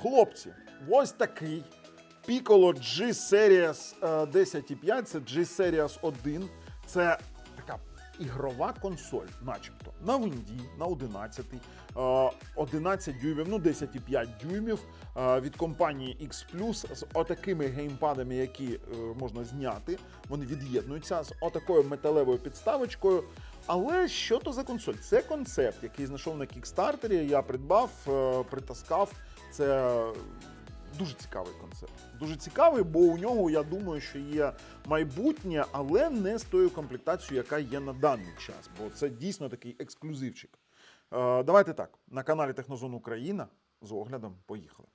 Хлопці, ось такий Piccolo G Series е, 10.5, це G Series 1. Це така ігрова консоль, начебто, на Винді, на 11, е, 11 дюймів, ну 10,5 дюймів е, від компанії X Plus з отакими геймпадами, які е, можна зняти. Вони від'єднуються з отакою металевою підставочкою. Але що то за консоль? Це концепт, який знайшов на кікстартері. Я придбав, е, притаскав. Це дуже цікавий концепт. Дуже цікавий, бо у нього, я думаю, що є майбутнє, але не з тою комплектацією, яка є на даний час. Бо це дійсно такий ексклюзивчик. Е, давайте так. На каналі Технозон Україна з оглядом поїхали.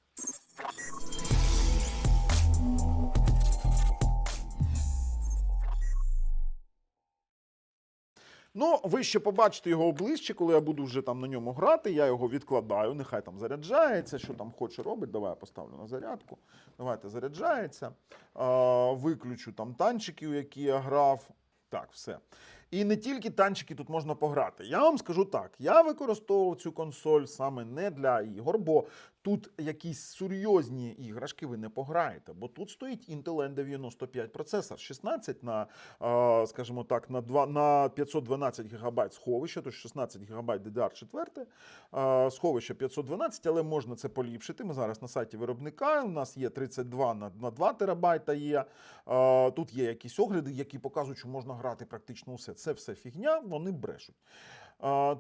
Ну, ви ще побачите його обличчя, коли я буду вже там на ньому грати. Я його відкладаю, нехай там заряджається, що там хоче робить. Давай я поставлю на зарядку. Давайте заряджається. Виключу там танчики, у які я грав. Так, все. І не тільки танчики тут можна пограти. Я вам скажу так: я використовував цю консоль саме не для ігор, бо тут якісь серйозні іграшки ви не пограєте. Бо тут стоїть Intel N95 процесор, 16 на, скажімо так, на, 2, на 512 ГБ сховища, тож 16 ГБ DDR4, е, сховище 512, але можна це поліпшити. Ми зараз на сайті виробника. У нас є 32 на, на 2 терабайта є. Тут є якісь огляди, які показують, що можна грати практично усе. Це все фігня, вони брешуть.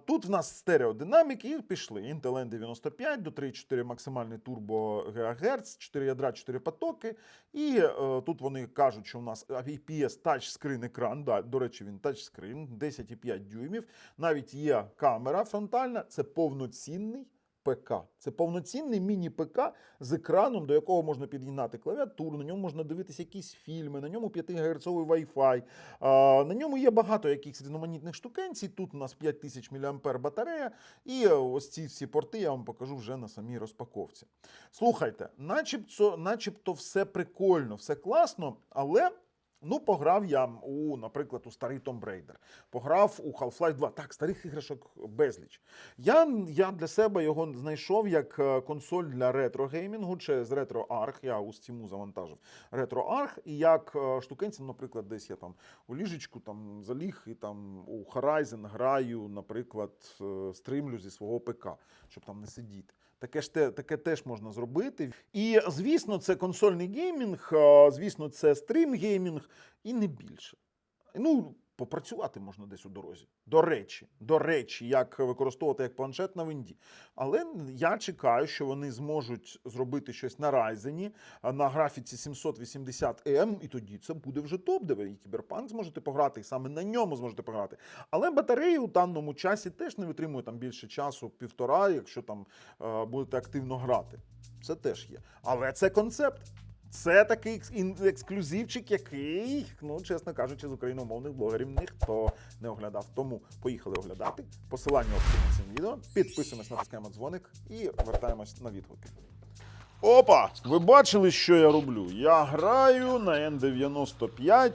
Тут в нас стереодинаміки і пішли. Intel N95 до 3,4 максимальний турбо ГГц, 4 ядра, 4 потоки. І е, тут вони кажуть, що у нас IPS тачскрин екран. Да, до речі, він тачскрин, 10,5 дюймів. Навіть є камера фронтальна, це повноцінний. ПК. Це повноцінний міні-ПК з екраном, до якого можна під'єднати клавіатуру, на ньому можна дивитися якісь фільми, на ньому 5 ГГц Wi-Fi. А, на ньому є багато якихось різноманітних штукенцій. Тут у нас 5000 мАh батарея, і ось ці всі порти я вам покажу вже на самій розпаковці. Слухайте, начебто, начебто все прикольно, все класно, але. Ну, пограв я у, наприклад, у старий Tomb Raider, пограв у Half-Life 2. Так, старих іграшок безліч. Я, я для себе його знайшов як е, консоль для ретро-геймінгу через RetroArch. Я у Steam завантажив RetroArch. І як е, штукенцем, наприклад, десь я там у ліжечку там заліг і там у Horizon граю, наприклад, е, стрімлю зі свого ПК, щоб там не сидіти. Таке ж те, таке теж можна зробити. І звісно, це консольний геймінг, звісно, це стрім геймінг і не більше. Ну, попрацювати можна десь у дорозі. До речі, до речі, як використовувати як планшет на винді. Але я чекаю, що вони зможуть зробити щось на Ryzen, на графіці 780M, і тоді це буде вже топ, де ви кіберпанк зможете пограти, і саме на ньому зможете пограти. Але батареї у даному часі теж не витримують там більше часу, півтора, якщо там будете активно грати. Це теж є. Але це концепт. Це такий екс- ексклюзивчик, який, ну чесно кажучи, з україномовних блогерів ніхто не оглядав. Тому поїхали оглядати. Посилання в цим відео. Підписуємось, натискаємо дзвоник і вертаємось на відгуки. Опа! Ви бачили, що я роблю? Я граю на N95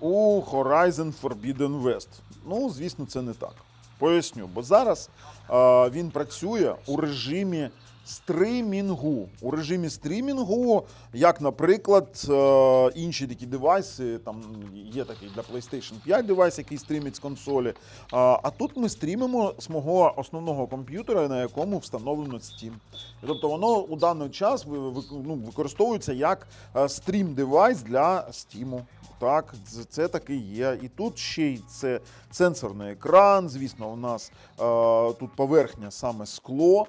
у Horizon Forbidden West. Ну, звісно, це не так. Поясню, бо зараз е, він працює у режимі стримінгу. У режимі стрімінгу, як, наприклад, е, інші такі девайси, там є такий для PlayStation 5 девайс, який стрімить з консолі. А, тут ми стрімимо з мого основного комп'ютера, на якому встановлено Steam. Тобто воно у даний час ну, використовується як е, стрім-девайс для Steam. Так, це таки є. І тут ще й це сенсорний екран. Звісно, у нас е, тут поверхня саме скло.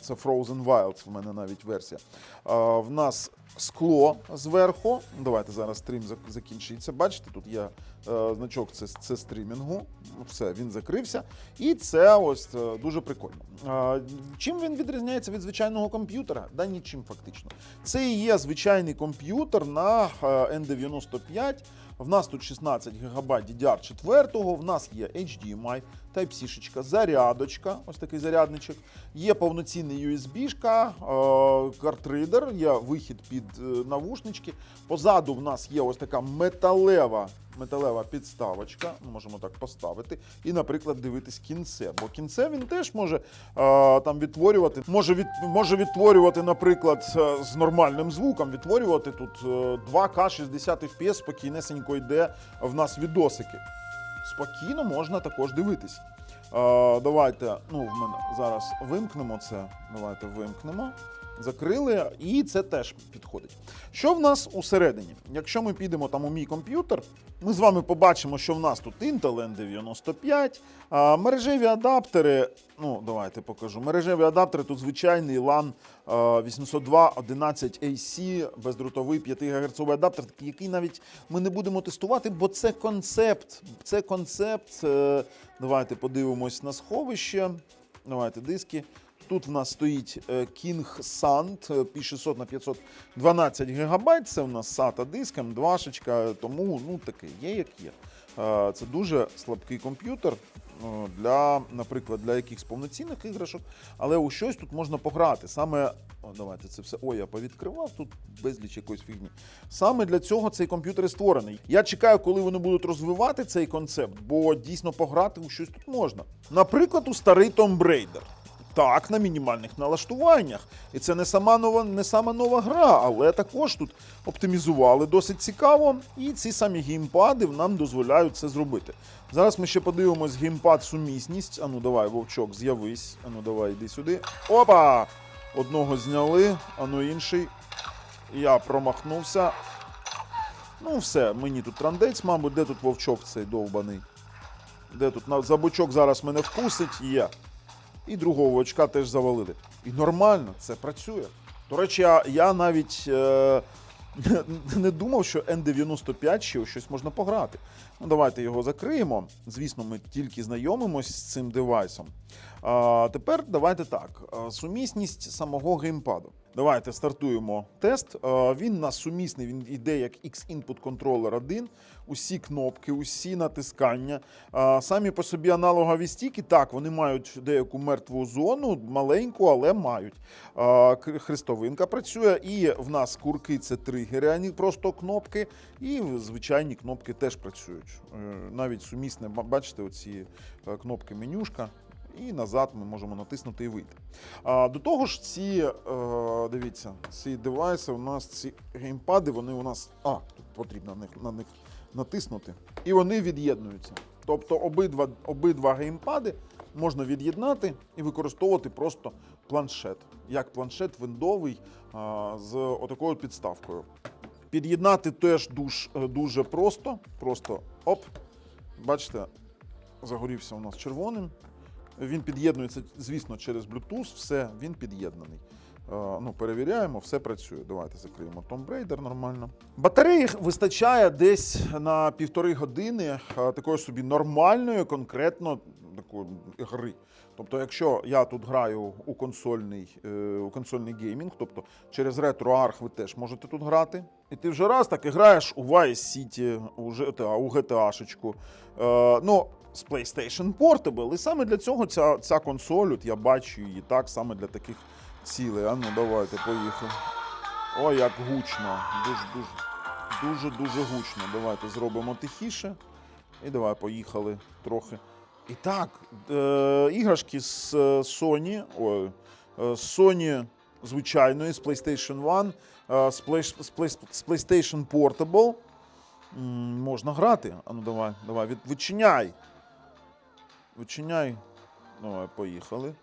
Це Frozen Wilds, в мене навіть версія. В нас скло зверху. Давайте зараз стрім зак- закінчиться. Бачите, тут є е, значок це, це стрімінгу. Все, він закрився. І це ось е, дуже прикольно. Чим він відрізняється від звичайного комп'ютера? Да нічим фактично. Це і є звичайний комп'ютер на е, N95. В нас тут 16 ГБ DDR4, в нас є HDMI, Type-C, зарядочка, ось такий зарядничок. Є повноцінний USB-шка, е, картридер, є вихід під е, навушнички. Позаду в нас є ось така металева металева підставочка. Ми можемо так поставити. І, наприклад, дивитись кінце. Бо кінце він теж може а, там відтворювати. Може, від, може відтворювати, наприклад, е, з нормальним звуком, відтворювати тут е, 2К 60 FPS спокійнесенько йде в нас відосики. Спокійно можна також дивитись. Е, давайте, ну, в мене зараз вимкнемо це. Давайте вимкнемо. Закрили, і це теж підходить. Що в нас усередині? Якщо ми підемо там у мій комп'ютер, ми з вами побачимо, що в нас тут Intel N95, а, мережеві адаптери. Ну, давайте покажу. Мережеві адаптери тут звичайний LAN 802 11 AC, бездротовий 5 ГГц адаптер, який навіть ми не будемо тестувати, бо це концепт. Це концепт. Е, Давайте подивимось на сховище. Давайте диски. Тут в нас стоїть е, King Sand е, P600 на 512 ГБ. Це у нас SATA диск, М2, тому ну таке є, як є. Е, Це дуже слабкий комп'ютер для, наприклад, для якихось повноцінних іграшок, але у щось тут можна пограти. Саме о, давайте це все. Ой, я повідкривав тут безліч якоїсь фігні. Саме для цього цей комп'ютер і створений. Я чекаю, коли вони будуть розвивати цей концепт, бо дійсно пограти у щось тут можна. Наприклад, у старий Tomb Raider. Так, на мінімальних налаштуваннях. І це не сама нова, не сама нова гра, але також тут оптимізували досить цікаво. І ці самі геймпади нам дозволяють це зробити. Зараз ми ще подивимось геймпад сумісність. Ану, давай, вовчок, з'явись. Ану, давай, йди сюди. Опа! Одного зняли, ану інший. Я промахнувся. Ну, все, мені тут трандець, мабуть, де тут вовчок цей довбаний? Де тут за бочок зараз мене вкусить? Є. І другого очка теж завалили. І нормально, це працює. До речі, я, я навіть е, не думав, що N95 ще щось можна пограти. Ну, давайте його закриємо. Звісно, ми тільки знайомимось з цим девайсом. А, тепер давайте так. Сумісність самого геймпаду. Давайте стартуємо тест. Він у нас сумісний, він йде як X-Input Controller 1. Усі кнопки, усі натискання. Самі по собі аналогові стіки, так, вони мають деяку мертву зону, маленьку, але мають. Хрестовинка працює, і в нас курки це тригери, а не просто кнопки. І звичайні кнопки теж працюють. Е, Навіть сумісне, бачите, оці е, кнопки менюшка. І назад ми можемо натиснути і вийти. А, до того ж, ці, е, дивіться, ці девайси, у нас ці геймпади, вони у нас. А, тут потрібно на них, на них натиснути. І вони від'єднуються. Тобто обидва, обидва геймпади можна від'єднати і використовувати просто планшет. Як планшет виндовий а, з отакою підставкою. Під'єднати теж дуж, е, дуже просто. Просто оп. Бачите, загорівся у нас червоним. Він під'єднується, звісно, через Bluetooth, все, він під'єднаний. Е, ну, перевіряємо, все працює. Давайте закриємо Tomb Raider нормально. Батареї вистачає десь на півтори години е, такої собі нормальної, конкретно такої гри. Тобто, якщо я тут граю у консольний, е, у консольний геймінг, тобто через RetroArch ви теж можете тут грати. І ти вже раз так і граєш у Vice City, у GTA, у GTA-шечку. Е, ну, з PlayStation Portable. І саме для цього ця, ця консоль, от я бачу її так, саме для таких цілей. А ну давайте, поїхали. Ой, як гучно. Дуже, дуже, дуже, дуже гучно. Давайте зробимо тихіше. І давай поїхали трохи. І так, е, іграшки з е, Sony, ой, е, з Sony звичайної, з PlayStation 1, е, з, Play, з, Play, з PlayStation Portable. Можна грати. А ну давай, давай, від, відчиняй. Відчиняй. Давай, поїхали.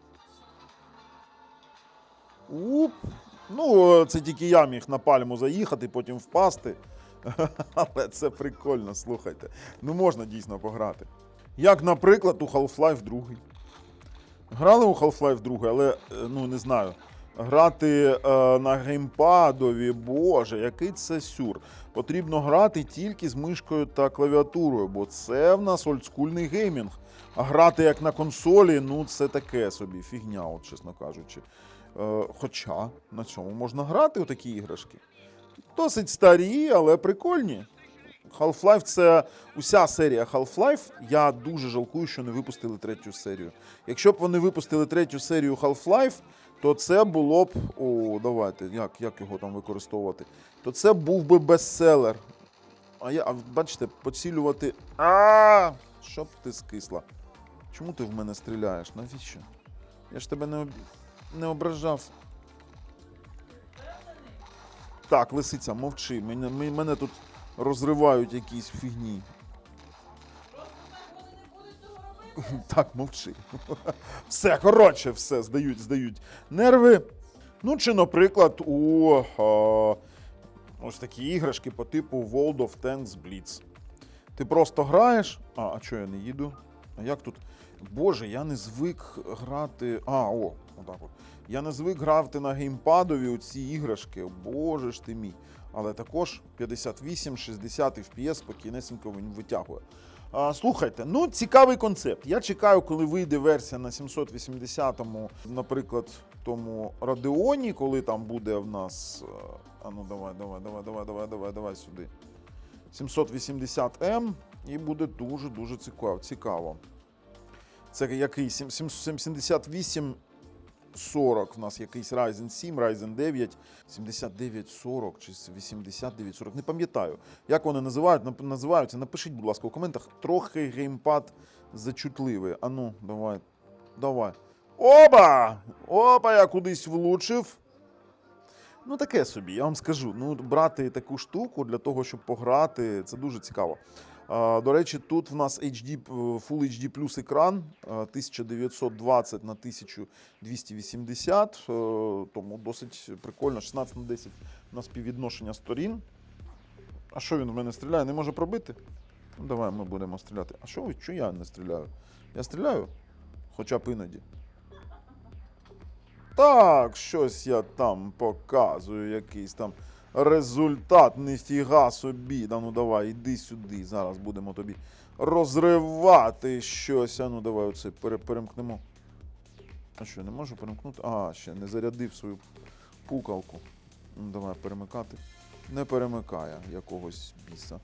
Уп. Ну, це тільки я міг на пальму заїхати, потім впасти. Але це прикольно, слухайте. Ну можна дійсно пограти. Як, наприклад, у Half-Life 2. Грали у Half-Life 2, але е, ну не знаю. Грати е, на геймпадові, боже, який це сюр. Потрібно грати тільки з мишкою та клавіатурою, бо це в нас олдскульний геймінг. А грати як на консолі, ну це таке собі, фігня, от, чесно кажучи. Е, хоча на цьому можна грати у такі іграшки. Досить старі, але прикольні. Half-Life це уся серія Half-Life. Я дуже жалкую, що не випустили третю серію. Якщо б вони випустили третю серію Half-Life, то це було б. О, давайте, як, як його там використовувати? То це був би бестселер. А я, а бачите, поцілювати. А, щоб ти скисла. Чому ти в мене стріляєш? Навіщо? Я ж тебе не, об... не ображав. Так, лисиця, мовчи. Мене, мене тут розривають якісь фігні. Так, мовчи. Все, коротше, все, здають, здають нерви. Ну, чи, наприклад, у е, ось такі іграшки по типу World of Tanks Blitz. Ти просто граєш. А, а чого я не їду? А як тут? Боже, я не звик грати. А, о, отак от. Я не звик грати на геймпадові у ці іграшки. Боже ж ти мій. Але також 58-60 FPS спокійнесенько він витягує. Слухайте, ну цікавий концепт. Я чекаю, коли вийде версія на 780-му, наприклад, тому Radeon, коли там буде в нас. А ну давай, давай, давай, давай, давай, давай, давай сюди. 780M, і буде дуже-дуже цікаво. Це який? Сім- сім- 78 40 в нас якийсь Ryzen 7, Ryzen 9, 7940 чи 8940, не пам'ятаю. Як вони називають, називаються? Напишіть, будь ласка, у коментах. Трохи геймпад зачутливий. А ну, давай. Давай. Оба! Опа, я кудись влучив. Ну, таке собі, я вам скажу. Ну, брати таку штуку для того, щоб пограти, це дуже цікаво. До речі, тут в нас HD, Full HD плюс екран 1920 на 1280, е, тому досить прикольно. 16 на 10 на співвідношення сторін. А що він в мене стріляє? Не може пробити? Ну, давай ми будемо стріляти. А що, що я не стріляю? Я стріляю? Хоча б іноді. Так, щось я там показую, якийсь там результат, ніфіга собі. Да ну давай, іди сюди. Зараз будемо тобі розривати щось. А ну давай оце пере- перемкнемо. А що, не можу перемкнути? А, ще не зарядив свою пукалку. Ну, давай перемикати. Не перемикає якогось біса.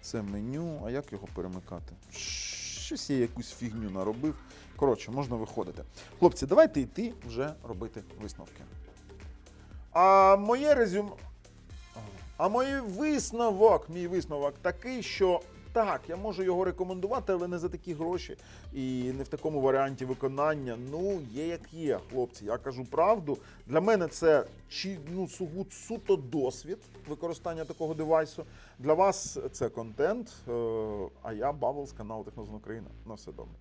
Це меню. А як його перемикати? Щось я якусь фігню наробив. Коротше, можна виходити. Хлопці, давайте йти вже робити висновки. А моє резюм. А мій висновок, мій висновок такий, що так, я можу його рекомендувати, але не за такі гроші і не в такому варіанті виконання. Ну, є як є, хлопці. Я кажу правду. Для мене це ну, суто досвід використання такого девайсу. Для вас це контент. е, А я Бабл з каналу Технозон Україна. На все добре.